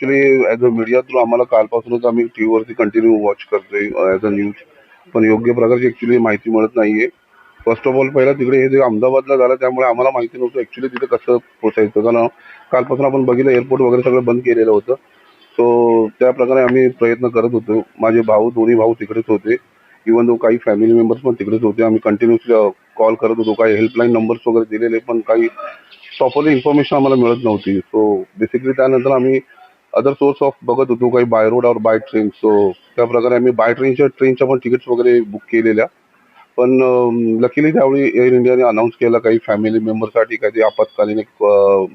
Actually as a media through आम्हाला कालपासूनच आम्ही टीव्हीवरती कंटिन्यू वॉच करतोय ऍज अ न्यूज पण योग्य प्रकारची ऍक्च्युली माहिती मिळत नाहीये. फर्स्ट ऑफ ऑल पहिला तिकडे हे जे अहमदाबादला झालं त्यामुळे आम्हाला माहिती नव्हतं ऍक्च्युली तिथे कसं पोचायचं कारण कालपासून आपण बघितलं एअरपोर्ट वगैरे सगळं बंद केलेलं होतं. सो त्या प्रकारे आम्ही प्रयत्न करत होतो. माझे भाऊ दोन्ही भाऊ तिकडेच होते. इवन दो काही फॅमिली मेंबर्स पण तिकडेच होते. आम्ही कंटिन्युअसली कॉल करत होतो. काही हेल्पलाईन नंबर्स वगैरे दिलेले पण काही प्रॉपरली इन्फॉर्मेशन आम्हाला मिळत नव्हती. सो बेसिकली त्यानंतर आम्ही अदर सोर्स ऑफ बघत होतो काही by road or by train so त्या प्रकारे आम्ही बाय ट्रेनच्या ट्रेनच्या पण तिकीट्स वगैरे बुक केलेल्या. पण लकीली त्यावेळी एअर इंडियाने अनाऊन्स केलं काही फॅमिली मेंबरसाठी काही आपत्कालीन एक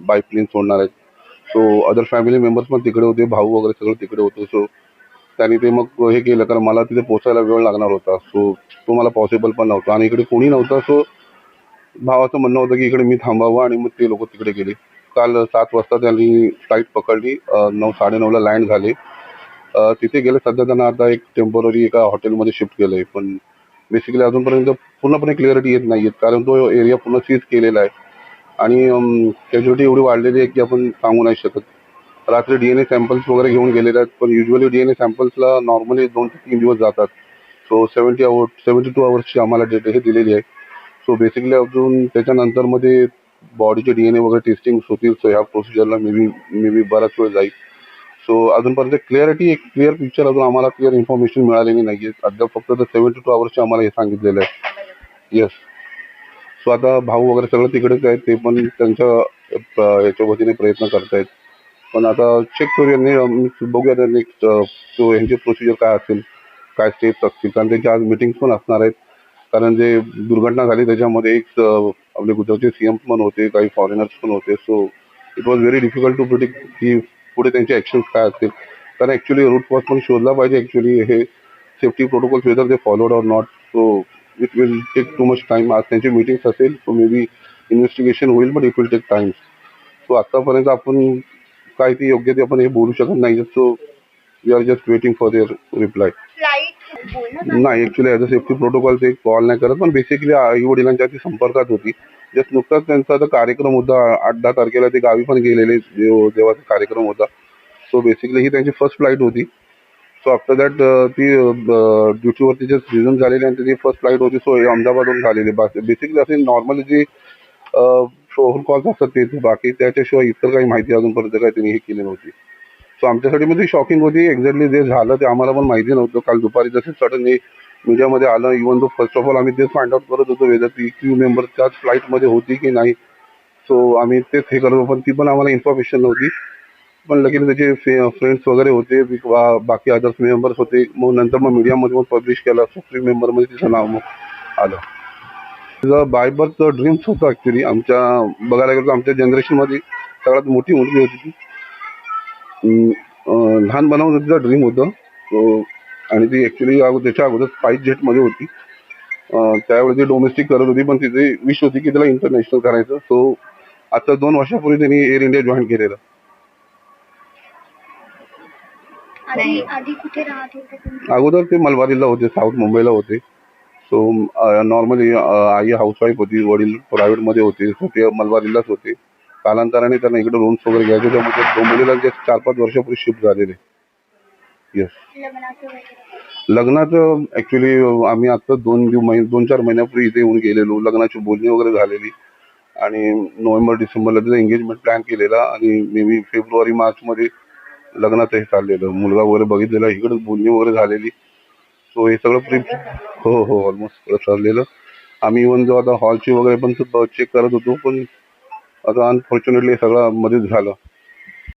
बाय प्लेन सोडणार आहेत. सो अदर फॅमिली मेंबर्स पण तिकडे होते भाऊ वगैरे सगळं तिकडे होते. सो त्यांनी ते मग हे केलं कारण मला तिथे पोचायला वेळ लागणार होता. सो तो मला पॉसिबल पण नव्हता. आणि इकडे कोणी नव्हतं सो भावाचं म्हणणं होतं की इकडे मी थांबावं आणि मग ते लोक तिकडे गेले. काल सात वाजता त्यांनी फ्लाईट पकडली. नऊ साडेनऊला लँड झाले. तिथे गेले. सध्या त्यांना आता एक टेंपररी एका हॉटेलमध्ये शिफ्ट केलं आहे पण बेसिकली अजूनपर्यंत पूर्णपणे क्लिअरिटी येत नाही आहेत कारण तो एरिया पूर्ण सीज केलेला आहे. आणि कॅज्युलिटी एवढी वाढलेली आहे की आपण सांगू नाही शकत. रात्री डी एन ए सॅम्पल्स वगैरे घेऊन गेलेले आहेत. पण युजली ए सॅम्पल्सला नॉर्मली दोन ते तीन दिवस जातात. So seventy hour seventy two आवर्सची आम्हाला डेट हे दिलेली आहे. सो बेसिकली अजून त्याच्यानंतरमध्ये बॉडीचे डीएनए वगैरे टेस्टिंग होतील सो ह्या प्रोसिजरला मे बी मे बी बराच वेळ जाईल. सो अजूनपर्यंत क्लिअरिटी एक क्लिअर पिक्चर अजून आम्हाला क्लिअर इन्फॉर्मेशन मिळालेली नाही आहे अद्याप फक्त सेव्हन्टी टू आवर्सचे आम्हाला हे सांगितलेलं आहे. येस सो आता भाऊ वगैरे सगळं तिकडेच आहेत ते पण त्यांच्या याच्या वतीने प्रयत्न करतायत. पण आता चेक करूया बघूया नेक्स्ट तो यांची प्रोसिजर काय असेल काय स्टेप्स असतील. कारण त्यांच्या आज मिटिंग्स पण असणार आहेत. कारण जे दुर्घटना झाली त्याच्यामध्ये एक आपले गुजरातचे सीएम पण होते काही फॉरेनर्स पण होते. So it was very difficult to predict की पुढे त्यांचे ॲक्शन्स काय असतील. कारण ऍक्च्युली रूट कॉज पण शोधला पाहिजे ऍक्च्युली हे सेफ्टी प्रोटोकॉल्स वेदर ते followed or not so it will take too much time आज त्यांची मीटिंग्स असेल सो मे बी इन्व्हेस्टिगेशन होईल but it will take time so आतापर्यंत आपण काय ती योग्य ते आपण हे बोलू शकत नाही. So we are just waiting for their reply flight नाही actually as a safety protocol ते कॉल नाही करत पण बेसिकली आई वडिलांच्या ती संपर्कात होती. जस्ट नुकताच त्यांचा आता कार्यक्रम होता आठ दहा तारखेला ते गावी पण गेलेले देवाचा कार्यक्रम होता. सो बेसिकली ही त्यांची फर्स्ट फ्लाईट होती. सो आफ्टर दॅट ती ड्युटीवरती जे रिझन झालेली आणि त्याची फर्स्ट फ्लाईट होती. सो अहमदाबादहून झालेली. बेसिकली असे नॉर्मली जे शोहोल कॉल्स असतात ते ते बाकी. त्याच्याशिवाय इतर काही माहिती अजूनपर्यंत काही त्यांनी हे केली नव्हती. सो आमच्यासाठी मध्ये शॉकिंग होती. एक्झॅक्टली जे झालं ते आम्हाला पण माहिती नव्हतं. काल दुपारी जसे सडनली मीडियामध्ये आलं. इव्हन तो फर्स्ट ऑफ ऑल आम्ही तेच फाइंड आउट करत होतो वेदर ती क्यू मेंबर त्याच फ्लाईटमध्ये होती की नाही. सो आम्ही तेच हे करत होतो. पण ती पण आम्हाला इन्फॉर्मेशन नव्हती. पण लगेच त्याचे फ्रेंड्स वगैरे होते. बाकी अदर्स मेंबर्स होते. मग नंतर मग मीडियामध्ये मग पब्लिश केलं. सुप्रीम मेंबरमध्ये तिचं नाव मग आलं. तिचं बाय बर्थ ड्रीम्स होतं ॲक्च्युली आमच्या बघायला गेलो तर आमच्या जनरेशनमध्ये सगळ्यात मोठी मुलगी होती ती. अं, लहानपणापासून तिचं ड्रीम होतं. आणि ती ॲक्च्युली त्याच्या अगोदर स्पाईस जेटमध्ये होती. त्यावेळी ती डोमेस्टिक करत होती पण तिची विश होती की तिला इंटरनॅशनल करायचं. सो आता दोन वर्षापूर्वी त्यांनी एअर इंडिया जॉईन केलेलं. अगोदर ते मलबारीला होते साऊथ मुंबईला होते. सो नॉर्मली आई हाऊसवाईफ होती वडील प्रायव्हेटमध्ये होते सो ते मलबारीलाच होते. कालांतराने त्यांना इकडे रूम्स वगैरे घ्यायचे त्यामुळे ते डोंबिवलीला जे चार पाच वर्षापूर्वी शिफ्ट झालेले. येस लग्नाचं वगैरे ऍक्च्युली आम्ही आता दोन दिव महिने दोन चार महिन्यापूर्वी इथे येऊन गेलेलो. लग्नाची बोलणी वगैरे झालेली. आणि नोव्हेंबर डिसेंबरला तिथं एंगेजमेंट प्लॅन केलेला. आणि मे बी फेब्रुवारी मार्चमध्ये लग्नाचं हे चाललेलं. मुलगा वगैरे बघितलेला. इकडे बोलणी वगैरे झालेली. सो हे सगळं प्री हो हो ऑलमोस्ट सगळं आम्ही इव्हन जो आता हॉलची वगैरे पण चेक करत होतो. पण आता अनफॉर्च्युनेटली सगळं मध्येच झालं.